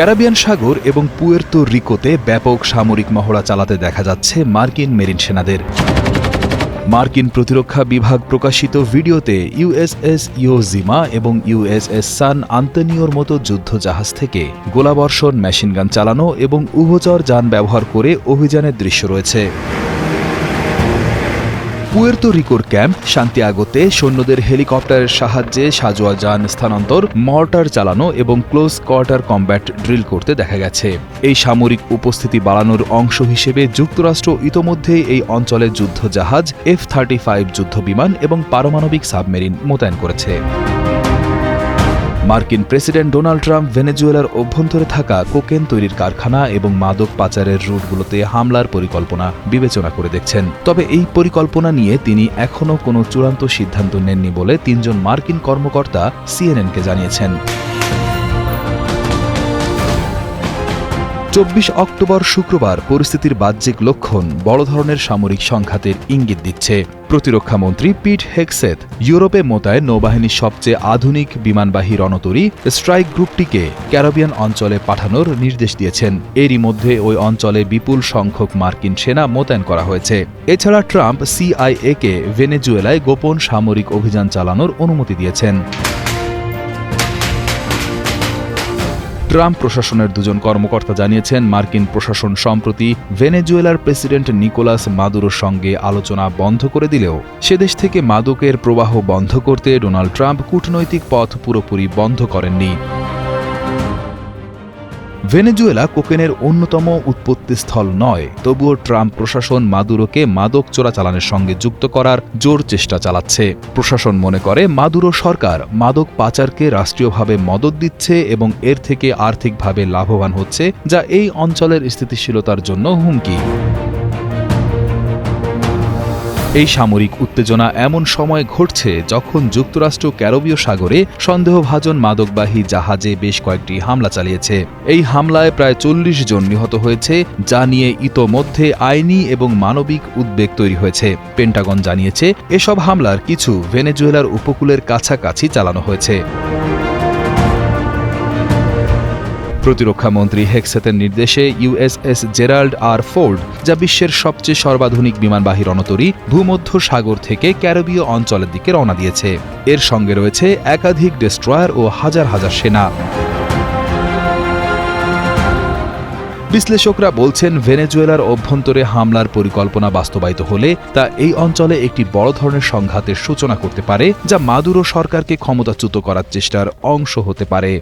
Caribbean সাগর এবং Puerto রিকোতে ব্যাপক সামরিক মহড়া চালাতে দেখা যাচ্ছে মার্কিন মেরিন সেনাদের। মার্কিন প্রতিরক্ষা বিভাগ প্রকাশিত ভিডিওতে ইউএসএস ইয়োজিমা এবং ইউএসএস সান আন্তনিওর মতো যুদ্ধজাহাজ থেকে গোলাবর্ষণ মেশিনগান চালানো এবং উভচর যান ব্যবহার করে অভিযানের দৃশ্য রয়েছে। পুয়ের্তো রিকোর ক্যাম্প শান্তিয়াগোতে সৈন্যদের হেলিকপ্টারের সাহায্যে সাজোয়া যান স্থানান্তর, মর্টার চালানো এবং ক্লোজ কোয়ার্টার কম্ব্যাট ড্রিল করতে দেখা গেছে। এই সামরিক উপস্থিতি বাড়ানোর অংশ হিসেবে যুক্তরাষ্ট্র ইতোমধ্যেই এই অঞ্চলে যুদ্ধ জাহাজ এফ থার্টি ফাইভ যুদ্ধ বিমান এবং পারমাণবিক সাবমেরিন মোতায়েন করেছে। মার্কিন প্রেসিডেন্ট ডোনাল্ড ট্রাম্প ভেনেজুয়েলার অভ্যন্তরে থাকা কোকেন তৈরির কারখানা এবং মাদক পাচারের রুটগুলোতে হামলার পরিকল্পনা বিবেচনা করে দেখছেন। তবে এই পরিকল্পনা নিয়ে তিনি এখনও কোনো চূড়ান্ত সিদ্ধান্ত নেননি বলে তিনজন মার্কিন কর্মকর্তা সিএনএনকে জানিয়েছেন। চব্বিশ অক্টোবর শুক্রবার পরিস্থিতির বাহ্যিক লক্ষণ বড় ধরনের সামরিক সংঘাতের ইঙ্গিত দিচ্ছে। প্রতিরক্ষা মন্ত্রী পিট হেকসেথ ইউরোপে মোতায়েন নৌবাহিনীর সবচেয়ে আধুনিক বিমানবাহী রণতরী স্ট্রাইক গ্রুপটিকে ক্যারাবিয়ান অঞ্চলে পাঠানোর নির্দেশ দিয়েছেন। এরই মধ্যে ওই অঞ্চলে বিপুল সংখ্যক মার্কিন সেনা মোতায়েন করা হয়েছে। এছাড়া ট্রাম্প সিআইএকে ভেনেজুয়েলায় গোপন সামরিক অভিযান চালানোর অনুমতি দিয়েছেন। ট্রাম্প প্রশাসনের দুজন কর্মকর্তা জানিয়েছেন, মার্কিন প্রশাসন সম্প্রতি ভেনেজুয়েলার প্রেসিডেন্ট নিকোলাস মাদুরোর সঙ্গে আলোচনা বন্ধ করে দিলেও সে দেশ থেকে মাদকের প্রবাহ বন্ধ করতে ডোনাল্ড ট্রাম্প কূটনৈতিক পথ পুরোপুরি বন্ধ করেননি। ভেনেজুয়েলা কোকেনের অন্যতম উৎপত্তিস্থল নয়। তবুও ট্রাম্প প্রশাসন মাদুরোকে মাদক চোরাচালানের সঙ্গে যুক্ত করার জোর চেষ্টা চালাচ্ছে। প্রশাসন মনে করে, মাদুরো সরকার মাদক পাচারকে রাষ্ট্রীয়ভাবে মদত দিচ্ছে এবং এর থেকে আর্থিকভাবে লাভবান হচ্ছে, যা এই অঞ্চলের স্থিতিশীলতার জন্য হুমকি। এই সামরিক উত্তেজনা এমন সময় ঘটছে যখন যুক্তরাষ্ট্র ক্যারবীয় সাগরে সন্দেহভাজন মাদকবাহী জাহাজে বেশ কয়েকটি হামলা চালিয়েছে। এই হামলায় প্রায় চল্লিশ জন নিহত হয়েছে, যা নিয়ে ইতোমধ্যে আইনি এবং মানবিক উদ্বেগ তৈরি হয়েছে। পেন্টাগন জানিয়েছে, এসব হামলার কিছু ভেনেজুয়েলার উপকূলের কাছাকাছি চালানো হয়েছে। প্রতিরক্ষা মন্ত্রী হেক্সেতের নির্দেশে ইউএসএস জেরাল্ড আর ফোর্ড, যা বিশ্বের সবচেয়ে সর্বাধুনিক বিমানবাহী রণতরী ভূমধ্য সাগর থেকে ক্যারবীয় অঞ্চলের দিকে রওনা দিয়েছে। এর সঙ্গে রয়েছে একাধিক ডেস্ট্রয়ার ও হাজার হাজার সেনা। বিশ্লেষকরা বলছেন, ভেনেজুয়েলার অভ্যন্তরে হামলার পরিকল্পনা বাস্তবায়িত হলে তা এই অঞ্চলে একটি বড় ধরনের সংঘাতের সূচনা করতে পারে, যা মাদুরো সরকারকে ক্ষমতাচ্যুত করার চেষ্টার অংশ হতে পারে।